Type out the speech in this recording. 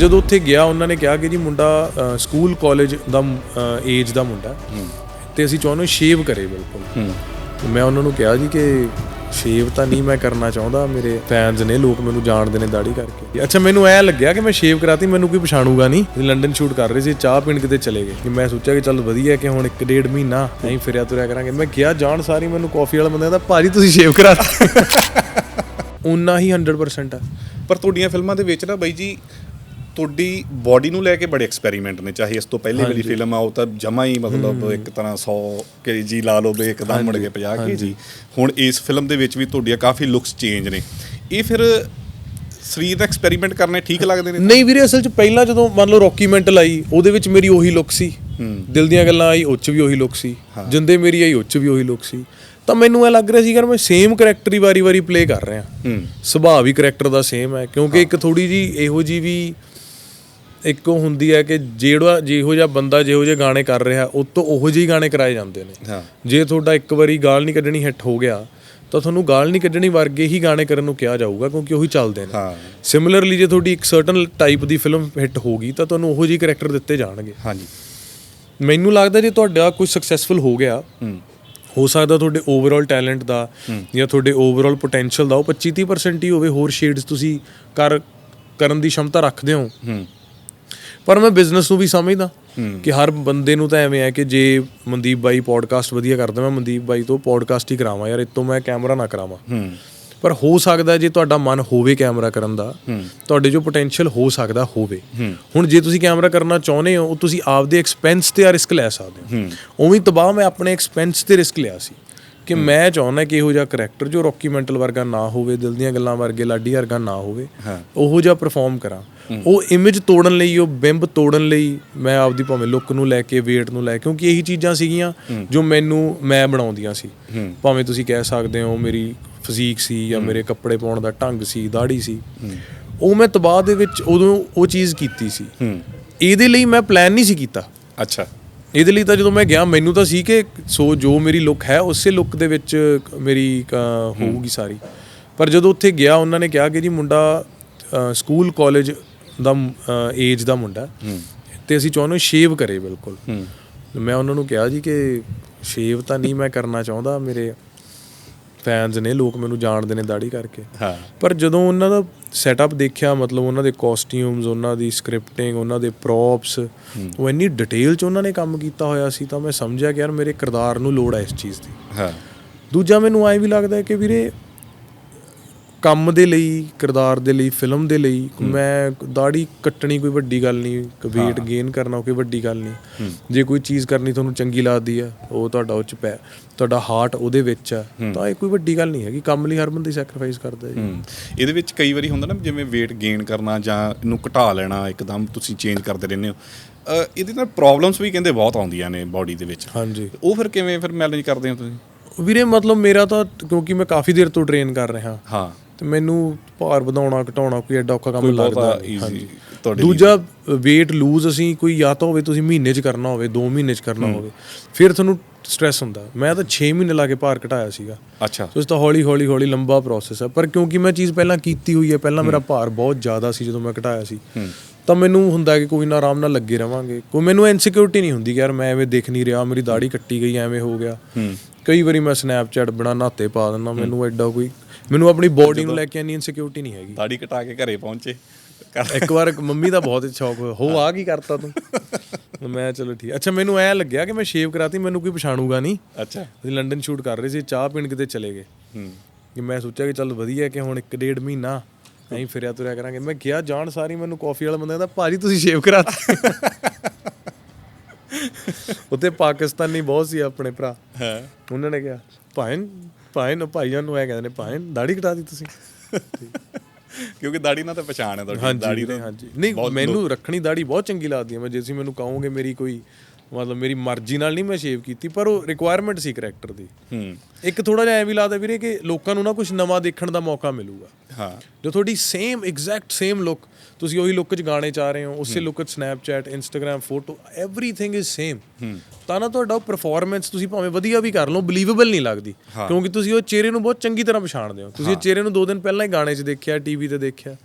ਜਦੋਂ ਉੱਥੇ ਗਿਆ ਉਹਨਾਂ ਨੇ ਕਿਹਾ ਕਿ ਜੀ ਮੁੰਡਾ ਸਕੂਲ ਕਾਲਜ ਦਾ ਏਜ ਦਾ ਮੁੰਡਾ ਤੇ ਅਸੀਂ ਚਾਹੁੰਦੇ ਸ਼ੇਵ ਕਰੇ ਬਿਲਕੁਲ। ਤੇ ਮੈਂ ਉਹਨਾਂ ਨੂੰ ਕਿਹਾ ਜੀ ਕਿ ਸ਼ੇਵ ਤਾਂ ਨਹੀਂ ਮੈਂ ਕਰਨਾ ਚਾਹੁੰਦਾ ਮੇਰੇ ਫੈਨਸ ਨੇ ਲੋਕ ਮੈਨੂੰ ਜਾਣਦੇ ਨੇ ਦਾੜੀ ਕਰਕੇ। ਅੱਛਾ ਮੈਨੂੰ ਐ ਲੱਗਿਆ ਕਿ ਮੈਂ ਸ਼ੇਵ ਕਰਾਤੀ ਮੈਨੂੰ ਕੋਈ ਪਛਾਣੂਗਾ ਨਹੀਂ। ਲੰਡਨ ਸ਼ੂਟ ਕਰ ਰਹੇ ਸੀ ਚਾਹ ਪੀਣ ਕਿਤੇ ਚਲੇ ਗਏ। ਕਿ ਮੈਂ ਸੋਚਿਆ ਕਿ ਚੱਲ ਵਧੀਆ ਕਿ ਹੁਣ ਇੱਕ ਡੇਢ ਮਹੀਨਾ ਐਂ ਫਿਰਿਆ ਤੁਰਿਆ ਕਰਾਂਗੇ। ਮੈਂ ਗਿਆ ਜਾਣ ਸਾਰੀ ਮੈਨੂੰ ਕਾਫੀ ਵਾਲਾ ਬੰਦਾ ਕਹਿੰਦਾ ਭਾਜੀ ਤੁਸੀਂ ਸ਼ੇਵ ਕਰਾਤਾ। ਉਨਾ ਹੀ 100% ਆ। ਪਰ ਤੁਹਾਡੀਆਂ ਫਿਲਮਾਂ ਦੇ ਵਿੱਚ ਨਾ ਬਾਈ ਜੀ ਤੁਹਾਡੀ ਬਾਡੀ ਨੂੰ ਲੈ ਕੇ ਬੜੇ ਐਕਸਪੈਰੀਮੈਂਟ ਨੇ ਚਾਹੇ ਇਸ ਤੋਂ ਪਹਿਲੇ ਵਾਲੀ ਫਿਲਮ ਆ ਉਹ ਤਾਂ ਜਮਾ ਹੀ ਮਤਲਬ ਇੱਕ ਤਰ੍ਹਾਂ 100 ਕੇਜੀ ਲਾ ਲਓ ਵੀ ਇੱਕਦਮ ਮੁੜ ਕੇ 50 ਕੇਜੀ ਹੁਣ ਇਸ ਫਿਲਮ ਦੇ ਵਿੱਚ ਵੀ ਤੁਹਾਡੀਆਂ ਕਾਫੀ ਲੁੱਕਸ ਚੇਂਜ ਨੇ। ਇਹ ਫਿਰ ਸਰੀਰ ਦਾ ਐਕਸਪੈਰੀਮੈਂਟ ਕਰਨੇ ਠੀਕ ਲੱਗਦੇ ਨੇ? ਨਹੀਂ ਵੀਰੇ ਅਸਲ 'ਚ ਪਹਿਲਾਂ ਜਦੋਂ ਮੰਨ ਲਓ ਰੌਕੀ ਮੈਂਟਲ ਆਈ ਉਹਦੇ ਵਿੱਚ ਮੇਰੀ ਉਹੀ ਲੁੱਕ ਸੀ। ਦਿਲ ਦੀਆਂ ਗੱਲਾਂ ਆਈ ਉਹ 'ਚ ਵੀ ਉਹੀ ਲੁੱਕ ਸੀ। ਜਿੰਦੇ ਮੇਰੀ ਆਈ ਉਹ 'ਚ ਵੀ ਉਹੀ ਲੁੱਕ ਸੀ। ਤਾਂ ਮੈਨੂੰ ਇਹ ਲੱਗ ਰਿਹਾ ਸੀ ਕਿ ਮੈਂ ਸੇਮ ਕੈਰੈਕਟਰ ਹੀ ਵਾਰੀ-ਵਾਰੀ ਪਲੇ ਕਰ ਰਿਹਾ। ਹੂੰ। ਸੁਭਾਅ ਵੀ ਕੈਰੈਕਟਰ ਦਾ ਸੇਮ ਹੈ ਕਿਉਂਕਿ ਇੱਕ ਥੋੜੀ ਜੀ ਇਹੋ ਜੀ ਵੀ ਇੱਕ ਉਹ ਹੁੰਦੀ ਹੈ ਕਿ ਜਿਹੜਾ ਜਿਹੋ ਜਿਹਾ ਬੰਦਾ ਜਿਹੋ ਜਿਹੇ ਗਾਣੇ ਕਰ ਰਿਹਾ ਉਹ ਤੋਂ ਉਹੋ ਜਿਹੇ ਹੀ ਗਾਣੇ ਕਰਾਏ ਜਾਂਦੇ ਨੇ। ਹਾਂ। ਜੇ ਤੁਹਾਡਾ ਇੱਕ ਵਾਰੀ ਗਾਲ ਨਹੀਂ ਕੱਢਣੀ ਹਿੱਟ ਹੋ ਗਿਆ ਤਾਂ ਤੁਹਾਨੂੰ ਗਾਲ ਨਹੀਂ ਕੱਢਣੀ ਵਰਗੇ ਹੀ ਗਾਣੇ ਕਰਨ ਨੂੰ ਕਿਹਾ ਜਾਊਗਾ ਕਿਉਂਕਿ ਉਹੀ ਚੱਲਦੇ ਨੇ। ਹਾਂ। ਸਿਮਿਲਰਲੀ ਜੇ ਤੁਹਾਡੀ ਇੱਕ ਸਰਟਨ ਟਾਈਪ ਦੀ ਫਿਲਮ ਹਿੱਟ ਹੋਗੀ ਤਾਂ ਤੁਹਾਨੂੰ ਉਹੋ ਜਿਹੇ ਕੈਰੈਕਟਰ ਦਿੱਤੇ ਜਾਣਗੇ। ਹਾਂਜੀ। ਮੈਨੂੰ ਲੱਗਦਾ ਜੇ ਤੁਹਾਡਾ ਕੋਈ ਸਕਸੈਸਫੁਲ ਹੋ ਗਿਆ ਹੂੰ। ਹੋ ਸਕਦਾ ਤੁਹਾਡੇ ਓਵਰਆਲ ਟੈਲੈਂਟ ਦਾ ਜਾਂ ਤੁਹਾਡੇ ਓਵਰਆਲ ਪੋਟੈਂਸ਼ੀਅਲ ਦਾ ਉਹ 25-30% ਹੀ ਹੋਵੇ ਹੋਰ ਸ਼ੇਡਸ ਤੁਸੀਂ ਕਰ ਕਰਨ ਦੀ ਸ਼ਮਤਾ ਰੱਖਦੇ ਹੋ। ਹੂੰ। ਪਰ ਮੈਂ ਬਿਜ਼ਨਸ ਨੂੰ ਵੀ ਸਮਝਦਾ ਕਿ ਹਰ ਬੰਦੇ ਨੂੰ ਤਾਂ ਐਵੇਂ ਹੈ ਕਿ ਜੇ ਮਨਦੀਪ ਬਾਈ ਪੋਡਕਾਸਟ ਵਧੀਆ ਕਰਦਾ ਮੈਂ ਮਨਦੀਪ ਬਾਈ ਤੋਂ ਪੋਡਕਾਸਟ ਹੀ ਕਰਾਵਾਂ ਯਾਰ ਇਤੋਂ ਮੈਂ ਕੈਮਰਾ ਨਾ ਕਰਾਵਾਂ। ਪਰ ਹੋ ਸਕਦਾ ਜੇ ਤੁਹਾਡਾ ਮਨ ਹੋਵੇ ਕੈਮਰਾ ਕਰਨ ਦਾ ਤੁਹਾਡੇ ਜੋ ਪੋਟੈਂਸ਼ੀਅਲ ਹੋ ਸਕਦਾ ਹੋਵੇ। ਹੁਣ ਜੇ ਤੁਸੀਂ ਕੈਮਰਾ ਕਰਨਾ ਚਾਹੁੰਦੇ ਹੋ ਉਹ ਤੁਸੀਂ ਆਪਦੇ ਐਕਸਪੈਂਸ ਤੇ ਆ ਰਿਸਕ ਲੈ ਸਕਦੇ ਹੋ। ਉਵੇਂ ਤਬਾਹ ਮੈਂ ਆਪਣੇ ਐਕਸਪੈਂਸ ਤੇ ਰਿਸਕ ਲਿਆ ਸੀ। ਕਿ ਮੈਂ ਚਾਹੁੰਦਾ ਕਿ ਇਹੋ ਜਿਹਾ ਕਰੈਕਟਰ ਜੋ ਰੌਕੀ ਮੈਂਟਲ ਵਰਗਾ ਨਾ ਹੋਵੇ ਦਿਲ ਦੀਆਂ ਗੱਲਾਂ ਵਰਗੇ ਲਾਡੀ ਵਰਗਾ ਨਾ ਹੋਵੇ। ਉਹੋ ਜਿਹਾ ਪਰਫਾਰਮ ਕਰਾਂ। ਉਹ ਇਮੇਜ ਤੋੜਨ ਲਈ ਉਹ ਬਿੰਬ ਤੋੜਨ ਲਈ ਮੈਂ ਆਪਦੀ ਭਾਵੇਂ ਲੁੱਕ ਨੂੰ ਲੈ ਕੇ weight ਨੂੰ ਲੈ ਕੇ ਕਿਉਂਕਿ ਇਹੀ ਚੀਜ਼ਾਂ ਸੀਗੀਆਂ ਜੋ ਮੈਨੂੰ ਮੈਂ ਬਣਾਉਂਦੀਆਂ ਸੀ। ਭਾਵੇਂ ਤੁਸੀਂ ਕਹਿ ਸਕਦੇ ਹੋ ਮੇਰੀ ਫਿਜ਼ੀਕ ਸੀ ਜਾਂ ਮੇਰੇ ਕੱਪੜੇ ਪਾਉਣ ਦਾ ਢੰਗ ਸੀ ਦਾੜੀ ਸੀ। ਉਹ ਮੈਂ ਤਬਾਹ ਦੇ ਵਿੱਚ ਉਦੋਂ ਉਹ ਚੀਜ਼ ਕੀਤੀ ਸੀ। ਇਹਦੇ ਲਈ ਮੈਂ ਪਲਾਨ ਨਹੀਂ ਸੀ ਕੀਤਾ। ਅੱਛਾ। ਇਹਦੇ ਲਈ ਤਾਂ ਜਦੋਂ ਮੈਂ ਗਿਆ ਮੈਨੂੰ ਤਾਂ ਸੀ ਕਿ ਸੋ ਜੋ ਮੇਰੀ ਲੁੱਕ ਹੈ ਉਸੇ ਲੁੱਕ ਦੇ ਵਿੱਚ ਮੇਰੀ ਹੋਊਗੀ ਸਾਰੀ। ਪਰ ਜਦੋਂ ਉੱਥੇ ਗਿਆ ਉਹਨਾਂ ਨੇ ਕਿਹਾ ਕਿ ਜੀ ਮੁੰਡਾ ਸਕੂਲ ਕਾਲਜ ਦਾ ਏਜ ਦਾ ਮੁੰਡਾ ਤੇ ਅਸੀਂ ਚਾਹੁੰਦੇ ਸ਼ੇਵ ਕਰੇ ਬਿਲਕੁਲ। ਮੈਂ ਉਹਨਾਂ ਨੂੰ ਕਿਹਾ ਜੀ ਕਿ ਸ਼ੇਵ ਤਾਂ ਨਹੀਂ ਮੈਂ ਕਰਨਾ ਚਾਹੁੰਦਾ ਮੇਰੇ ਫੈਨਸ ਨੇ ਲੋਕ ਮੈਨੂੰ ਜਾਣਦੇ ਨੇ ਦਾੜੀ ਕਰਕੇ। ਹਾਂ। ਪਰ ਜਦੋਂ ਉਹਨਾਂ ਦਾ ਸੈਟਅਪ ਦੇਖਿਆ ਮਤਲਬ ਉਹਨਾਂ ਦੇ ਕਾਸਟਿਊਮਸ ਉਹਨਾਂ ਦੀ ਸਕ੍ਰਿਪਟਿੰਗ ਉਹਨਾਂ ਦੇ ਪ੍ਰੌਪਸ ਉਹ ਇੰਨੀ ਡਿਟੇਲ ਚ ਉਹਨਾਂ ਨੇ ਕੰਮ ਕੀਤਾ ਹੋਇਆ ਸੀ ਤਾਂ ਮੈਂ ਸਮਝਿਆ ਕਿ ਯਾਰ ਮੇਰੇ ਕਿਰਦਾਰ ਨੂੰ ਲੋੜ ਹੈ ਇਸ ਚੀਜ਼ ਦੀ। ਹਾਂ। ਦੂਜਾ ਮੈਨੂੰ ਐਂ ਵੀ ਲੱਗਦਾ ਹੈ ਕਿ ਵੀਰੇ ਕੰਮ ਦੇ ਲਈ ਕਿਰਦਾਰ ਦੇ ਲਈ ਫਿਲਮ ਦੇ ਲਈ ਮੈਂ ਦਾੜੀ ਕੱਟਣੀ ਕੋਈ ਵੱਡੀ ਗੱਲ ਨਹੀਂ weight ਗੇਨ ਕਰਨਾ ਕੋਈ ਵੱਡੀ ਗੱਲ ਨਹੀਂ। ਜੇ ਕੋਈ ਚੀਜ਼ ਕਰਨੀ ਤੁਹਾਨੂੰ ਚੰਗੀ ਲੱਗਦੀ ਹੈ ਉਹ ਤੁਹਾਡਾ ਉਹ ਚ ਪੈ ਤੁਹਾਡਾ ਹਾਰਟ ਉਹਦੇ ਵਿੱਚ ਹੈ ਤਾਂ ਇਹ ਕੋਈ ਵੱਡੀ ਗੱਲ ਨਹੀਂ ਹੈਗੀ ਕੰਮ ਲਈ ਹਰ ਬੰਦਾ ਸੈਕਰੀਫਾਈਸ ਕਰਦਾ ਜੀ। ਇਹਦੇ ਵਿੱਚ ਕਈ ਵਾਰੀ ਹੁੰਦਾ ਨਾ ਜਿਵੇਂ weight gain ਕਰਨਾ ਜਾਂ ਇਹਨੂੰ ਘਟਾ ਲੈਣਾ ਇੱਕਦਮ ਤੁਸੀਂ ਚੇਂਜ ਕਰਦੇ ਰਹਿੰਦੇ ਹੋ। ਇਹਦੇ ਨਾਲ ਪ੍ਰੋਬਲਮਸ ਵੀ ਕਹਿੰਦੇ ਬਹੁਤ ਆਉਂਦੀਆਂ ਨੇ ਬਾਡੀ ਦੇ ਵਿੱਚ। ਹਾਂਜੀ। ਉਹ ਫਿਰ ਕਿਵੇਂ ਫਿਰ ਮੈਨੇਜ ਕਰਦੇ ਹੋ ਤੁਸੀਂ? ਵੀਰੇ ਮਤਲਬ ਮੇਰਾ ਤਾਂ ਕਿਉਂਕਿ ਮੈਂ ਕਾਫੀ ਦੇਰ ਤੋਂ ਟ੍ਰੇਨ ਕਰ ਰਿਹਾ। ਹਾਂ। ਤੇ ਮੈਨੂੰ ਭਾਰ ਵਧਾਉਣਾ ਘਟਾਉਣਾ ਕੋਈ ਐਡਾ ਔਖਾ ਕੰਮ ਲੱਗਦਾ ਲਈ। ਦੂਜਾ weight lose ਅਸੀਂ ਕੋਈ ਜਾਂ ਤਾਂ ਹੋਵੇ ਤੁਸੀਂ ਮਹੀਨੇ 'ਚ ਕਰਨਾ ਹੋਵੇ 2 ਮਹੀਨੇ 'ਚ ਕਰਨਾ ਹੋਵੇ ਫਿਰ ਤੁਹਾਨੂੰ ਸਟ੍ਰੈਸ ਹੁੰਦਾ। ਮੈਂ ਤਾਂ 6 ਮਹੀਨੇ ਲਾ ਕੇ ਭਾਰ ਘਟਾਇਆ ਸੀਗਾ। ਅੱਛਾ। ਸੋ ਇਸ ਤਾਂ ਹੌਲੀ ਹੌਲੀ ਹੌਲੀ ਲੰਬਾ ਪ੍ਰੋਸੈਸ ਹੈ ਪਰ ਕਿਉਂਕਿ ਮੈਂ ਚੀਜ਼ ਪਹਿਲਾਂ ਕੀਤੀ ਹੋਈ ਹੈ ਪਹਿਲਾਂ ਮੇਰਾ ਭਾਰ ਬਹੁਤ ਜ਼ਿਆਦਾ ਸੀ ਜਦੋਂ ਮੈਂ ਘਟਾਇਆ ਸੀ। ਤਾਂ ਮੈਨੂੰ ਹੁੰਦਾ ਕਿ ਕੋਈ ਨਾ ਆਰਾਮ ਨਾਲ ਲੱਗੇ ਰਵਾਂਗੇ। ਕੋਈ ਮੈਨੂੰ ਇਨਸਿਕਿਉਰਿਟੀ ਨਹੀਂ ਹੁੰਦੀ ਯਾਰ ਮੈਂ ਐਵੇਂ ਦਿਖ ਨਹੀਂ ਰਿਹਾ ਮੇਰੀ ਦਾੜੀ ਕੱਟੀ ਗਈ ਐਵੇਂ ਹੋ ਗਿਆ। ਕਈ ਵਾਰੀ ਮੈਂ ਸਨੈਪਚੈਟ ਬਣਾ ਨਾਤੇ ਪਾ ਦਿੰਦਾ ਮੈਨੂੰ ਐਡਾ ਕੋਈ ਮੈਨੂੰ ਆਪਣੀ ਬੋਡੀ ਨੂੰ ਲੈ ਕੇ ਇੰਨੀ ਇਨਸਿਕਿਉਰਿਟੀ ਨਹੀਂ ਹੈਗੀ। ਦਾੜੀ ਕਟਾ ਕੇ ਘਰੇ ਪਹੁੰਚੇ। ਇੱਕ ਵਾਰ ਮੰਮੀ ਦਾ ਬਹੁਤ ਸ਼ੌਕ ਹੋ ਆ ਕੀ ਕਰਤਾ ਤੂੰ? ਮੈਂ ਚਲੋ ਠੀਕ ਅੱਛਾ ਮੈਨੂੰ ਐ ਲੱਗਿਆ ਕਿ ਮੈਂ ਸ਼ੇਵ ਕਰਾਤੀ ਮੈਨੂੰ ਕੋਈ ਪਛਾਣੂਗਾ ਨਹੀਂ। ਅੱਛਾ। ਅਸੀਂ ਲੰਡਨ ਸ਼ੂਟ ਕਰ ਰਹੇ ਸੀ ਚਾਹ ਪੀਣ ਕਿਤੇ ਚਲੇ ਗਏ। ਹੂੰ। ਕਿ ਮੈਂ ਸੋਚਿਆ ਕਿ ਚੱਲ ਵਧੀਆ ਕਿ ਹੁਣ ਇੱਕ ਡੇਢ ਮਹੀਨਾ ਐਂ ਫਿਰਿਆ ਤੁਰਿਆ ਕਰਾਂਗੇ। ਮੈਂ ਗਿਆ ਜਾਣ ਸਾਰੀ ਮੈਨੂੰ ਕਾਫੀ ਵਾਲਾ ਬੰਦਾ ਕਹਿੰਦਾ ਭਾਜੀ ਤੁਸੀਂ ਸ਼ੇਵ ਕਰਾਤਾ? ਉੱਥੇ ਪਾਕਿਸਤਾਨੀ ਬਹੁਤ ਸੀ ਆਪਣੇ ਭਰਾ। ਹਾਂ। ਉਹਨਾਂ ਨੇ ਕਿਹਾ ਭਾਈ ਭਾਈ ਨੂੰ ਭਾਈਆਂ ਨੂੰ ਐ ਕਹਿੰਦੇ ਨੇ ਭਾਈ ਦਾੜੀ ਕਟਾ ਦਿੱਤੀ ਤੁਸੀਂ। ਕਿਉਂਕਿ ਦਾੜੀ ਨਾਲ ਤਾਂ ਪਛਾਣ ਹੈ ਤੁਹਾਡੀ ਦਾੜੀ ਤਾਂ ਹਾਂਜੀ। ਨਹੀਂ ਮੈਨੂੰ ਰੱਖਣੀ ਦਾੜੀ ਬਹੁਤ ਚੰਗੀ ਲੱਗਦੀ ਹੈ ਮੈਂ ਜੇ ਤੁਸੀਂ ਮੈਨੂੰ ਕਹੋਗੇ ਮੇਰੀ ਕੋਈ ਮਤਲਬ ਮੇਰੀ ਮਰਜ਼ੀ ਨਾਲ ਨਹੀਂ ਮੈਂ ਸ਼ੇਵ ਕੀਤੀ ਪਰ ਉਹ ਰਿਕੁਆਇਰਮੈਂਟ ਸੀ ਕਰੈਕਟਰ ਦੀ। ਹੂੰ। ਇੱਕ ਥੋੜਾ ਜਿਹਾ ਐ ਵੀ ਲੱਗਦਾ ਵੀਰੇ ਕਿ ਲੋਕਾਂ ਨੂੰ ਨਾ ਕੁਝ ਨਵਾਂ ਦੇਖਣ ਦਾ ਮੌਕਾ ਮਿਲੂਗਾ। ਹਾਂ। ਜੋ ਤੁਹਾਡੀ ਸੇਮ ਐਗਜ਼ੈਕਟ ਸੇਮ ਲੁੱਕ ਤੁਸੀਂ ਉਹੀ ਲੁੱਕ 'ਚ ਗਾਣੇ ਚਾ ਰਹੇ ਹੋ ਉਸੇ ਲੁੱਕ 'ਚ Snapchat Instagram photo everything is same ਤਾਂ ਨਾ ਤੁਹਾਡਾ ਪਰਫਾਰਮੈਂਸ ਤੁਸੀਂ ਭਾਵੇਂ ਵਧੀਆ ਵੀ ਕਰ ਲਓ ਬਲੀਵੇਬਲ ਨਹੀਂ ਲੱਗਦੀ। ਕਿਉਂਕਿ ਤੁਸੀਂ ਉਹ ਚਿਹਰੇ ਨੂੰ ਬਹੁਤ ਚੰਗੀ ਤਰ੍ਹਾਂ ਪਛਾਣਦੇ ਹੋ। ਤੁਸੀਂ ਚਿਹਰੇ ਨੂੰ ਦੋ ਦਿਨ ਪਹਿਲਾਂ ਹੀ ਗਾਣੇ 'ਚ ਦੇਖਿਆ ਟੀਵੀ ਤੇ ਦੇਖਿਆ।